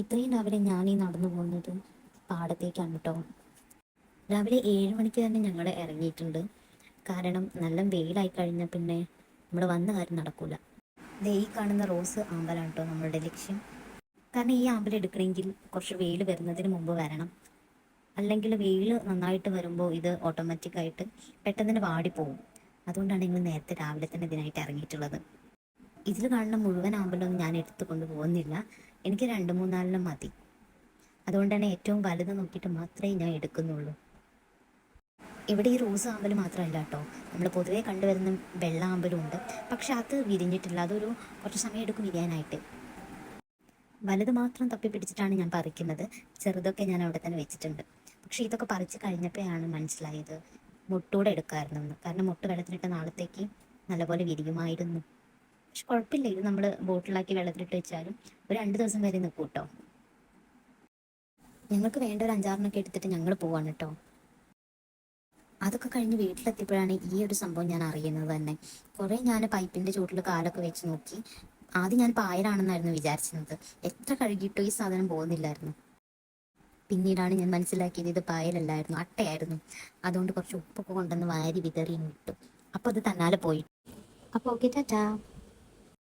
ഇത്രയും രാവിലെ ഞാൻ ഈ നടന്നു പോകുന്നത് പാടത്തേക്കാണ് കേട്ടോ രാവിലെ ഏഴ് മണിക്ക് തന്നെ ഞങ്ങൾ ഇറങ്ങിയിട്ടുണ്ട്. കാരണം നല്ല വെയിലായി കഴിഞ്ഞാൽ പിന്നെ നമ്മൾ വന്ന കാര്യം നടക്കൂല. ദേ ഈ കാണുന്ന റോസ് ആമ്പലാണ് കേട്ടോ നമ്മളുടെ ലക്ഷ്യം. കാരണം ഈ ആമ്പൽ എടുക്കണമെങ്കിൽ കുറച്ച് വെയിൽ വരുന്നതിന് മുമ്പ് വരണം. അല്ലെങ്കിൽ വെയിൽ നന്നായിട്ട് വരുമ്പോൾ ഇത് ഓട്ടോമാറ്റിക്കായിട്ട് പെട്ടെന്ന് വാടിപ്പോവും. അതുകൊണ്ടാണ് ഞങ്ങൾ നേരത്തെ രാവിലെ തന്നെ ഇതിനായിട്ട് ഇറങ്ങിയിട്ടുള്ളത്. ഇതിൽ കാണുന്ന മുഴുവൻ ആമ്പലൊന്നും ഞാൻ എടുത്തു കൊണ്ട് പോകുന്നില്ല. എനിക്ക് രണ്ട് മൂന്നാലെണ്ണം മതി. അതുകൊണ്ടാണ് ഏറ്റവും വലുത് നോക്കിയിട്ട് മാത്രമേ ഞാൻ എടുക്കുന്നുള്ളൂ. ഇവിടെ ഈ റോസ് ആമ്പൽ മാത്രമല്ല കേട്ടോ. നമ്മൾ പൊതുവേ കണ്ടുവരുന്ന വെള്ള ആമ്പലും ഉണ്ട്. പക്ഷെ അത് വിരിഞ്ഞിട്ടില്ല. അതൊരു കുറച്ച് സമയം എടുക്കും വിരിയാനായിട്ട്. വലുത് മാത്രം തപ്പി പിടിച്ചിട്ടാണ് ഞാൻ പറിക്കുന്നത്. ചെറുതൊക്കെ ഞാൻ അവിടെ തന്നെ വെച്ചിട്ടുണ്ട്. പക്ഷെ ഇതൊക്കെ പറിച്ച് കഴിഞ്ഞപ്പോഴാണ് മനസ്സിലായത് മുട്ടൂടെ എടുക്കാമായിരുന്നു കാരണം മുട്ട് വെള്ളത്തിലിട്ട നാളത്തേക്ക് നല്ലപോലെ വിരിയുമായിരുന്നു. പക്ഷെ കുഴപ്പമില്ല ഇത് നമ്മൾ ബോട്ടിലാക്കി വെള്ളത്തിലിട്ട് വെച്ചാലും ഒരു രണ്ട് ദിവസം വരെ നിൽക്കും കേട്ടോ ഞങ്ങൾക്ക് വേണ്ട ഒരു അഞ്ചാറിനൊക്കെ എടുത്തിട്ട് ഞങ്ങൾ പോവാണ് കേട്ടോ അതൊക്കെ കഴിഞ്ഞ് വീട്ടിലെത്തിയപ്പോഴാണ് ഈ ഒരു സംഭവം ഞാൻ അറിയുന്നത് തന്നെ. കുറേ ഞാൻ പൈപ്പിന്റെ ചൂട്ടിൽ കാലൊക്കെ വെച്ച് നോക്കി. ആദ്യം ഞാൻ പായലാണെന്നായിരുന്നു വിചാരിച്ചിരുന്നത്. എത്ര കഴുകിയിട്ടോ ഈ സാധനം പോകുന്നില്ലായിരുന്നു. പിന്നീടാണ് ഞാൻ മനസ്സിലാക്കിയത് ഇത് പായലല്ലായിരുന്നു അട്ടയായിരുന്നു. അതുകൊണ്ട് കുറച്ച് ഉപ്പൊക്കെ കൊണ്ടുവന്ന് വാരി വിതറി കിട്ടും അപ്പോൾ അത് തന്നാലെ പോയി. അപ്പോൾ ഓക്കെ ടാറ്റാ.